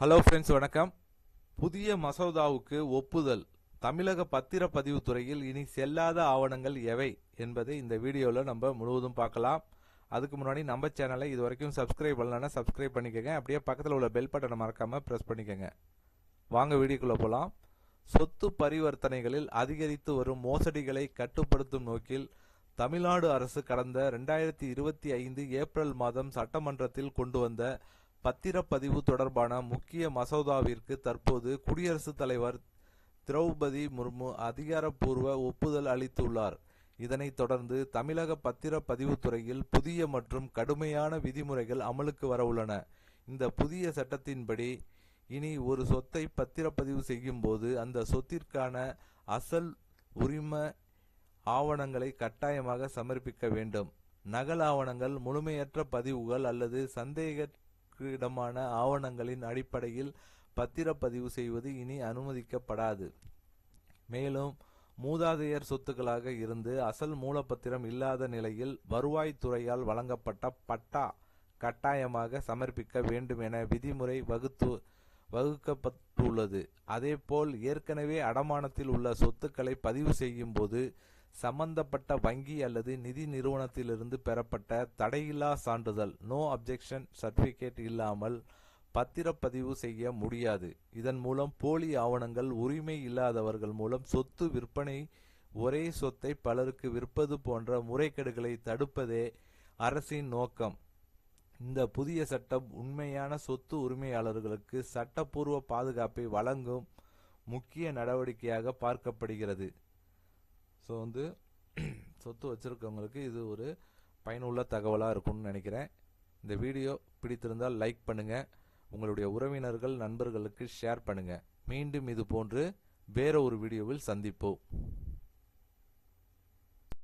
Hello friends வணக்கம். புதிய மசோதாவுக்கு ஒப்புதல். தமிழக பத்திரப்பதிவு துறையில் இனி செல்லாத ஆவணங்கள் எவை என்பதை இந்த வீடியோவில் நம்ம முழுவதும் பார்க்கலாம். அதுக்கு முன்னாடி நம்ம சேனலை இது வரைக்கும் சப்ஸ்கிரைப் பண்ணலன்னா சப்ஸ்கிரைப் பண்ணிக்கோங்க. அப்படியே பக்கத்தில் உள்ள பெல் பட்டனை மறக்காமல் ப்ரெஸ் பண்ணிக்கோங்க. வாங்க வீடியோக்குள்ளே போகலாம் சொத்து பரிவர்த்தனைகளில் அதிகரித்து வரும் மோசடிகளை கட்டுப்படுத்தும் நோக்கில் தமிழ்நாடு அரசு கடந்த ரெண்டாயிரத்தி இருபத்தி ஐந்து ஏப்ரல் மாதம் சட்டமன்றத்தில் கொண்டு வந்த பத்திரப்பதிவு தொடர்பான முக்கிய மசோதாவிற்கு தற்போது குடியரசுத் தலைவர் திரௌபதி முர்மு அதிகாரப்பூர்வ ஒப்புதல் அளித்துள்ளார். இதனைத் தொடர்ந்து தமிழக பத்திரப்பதிவு துறையில் புதிய மற்றும் கடுமையான விதிமுறைகள் அமலுக்கு வரவுள்ளன. இந்த புதிய சட்டத்தின்படி இனி ஒரு சொத்தை பத்திரப்பதிவு செய்யும் போது அந்த சொத்திற்கான அசல் உரிம ஆவணங்களை கட்டாயமாக சமர்ப்பிக்க வேண்டும். நகல் ஆவணங்கள் முழுமையற்ற பதிவுகள் அல்லது இடமான ஆவணங்களின் அடிப்படையில் பத்திரப்பதிவு செய்வது இனி அனுமதிக்கப்படாது. மேலும் மூதாதையர் சொத்துக்களாக இருந்து அசல் மூலப்பத்திரம் இல்லாத நிலையில் வருவாய்த்துறையால் வழங்கப்பட்ட பட்டா கட்டாயமாக சமர்ப்பிக்க வேண்டும் என விதிமுறை வகுத்து வகுக்கப்பட்டுள்ளது. அதேபோல் ஏற்கனவே அடமானத்தில் உள்ள சொத்துக்களை பதிவு செய்யும் போது சம்பந்தப்பட்ட வங்கி அல்லது நிதி நிறுவனத்திலிருந்து பெறப்பட்ட தடையில்லா சான்றிதழ் நோ அப்ஜெக்ஷன் சர்டிபிகேட் இல்லாமல் பத்திரப்பதிவு செய்ய முடியாது. இதன் மூலம் போலி ஆவணங்கள் உரிமை இல்லாதவர்கள் மூலம் சொத்து விற்பனை ஒரே சொத்தை பலருக்கு விற்பது போன்ற முறைகேடுகளை தடுப்பதே அரசின் நோக்கம். இந்த புதிய சட்டம் உண்மையான சொத்து உரிமையாளர்களுக்கு சட்டப்பூர்வ பாதுகாப்பை வழங்கும் முக்கிய நடவடிக்கையாக பார்க்கப்படுகிறது. ஸோ வந்து சொத்து வச்சுருக்கவங்களுக்கு இது ஒரு பயனுள்ள தகவலாக இருக்கும்னு நினைக்கிறேன். இந்த வீடியோ பிடித்திருந்தால் லைக் பண்ணுங்கள் உங்களுடைய உறவினர்கள் நண்பர்களுக்கு ஷேர் பண்ணுங்கள் மீண்டும் இது போன்று வேற ஒரு வீடியோவில் சந்திப்போம்.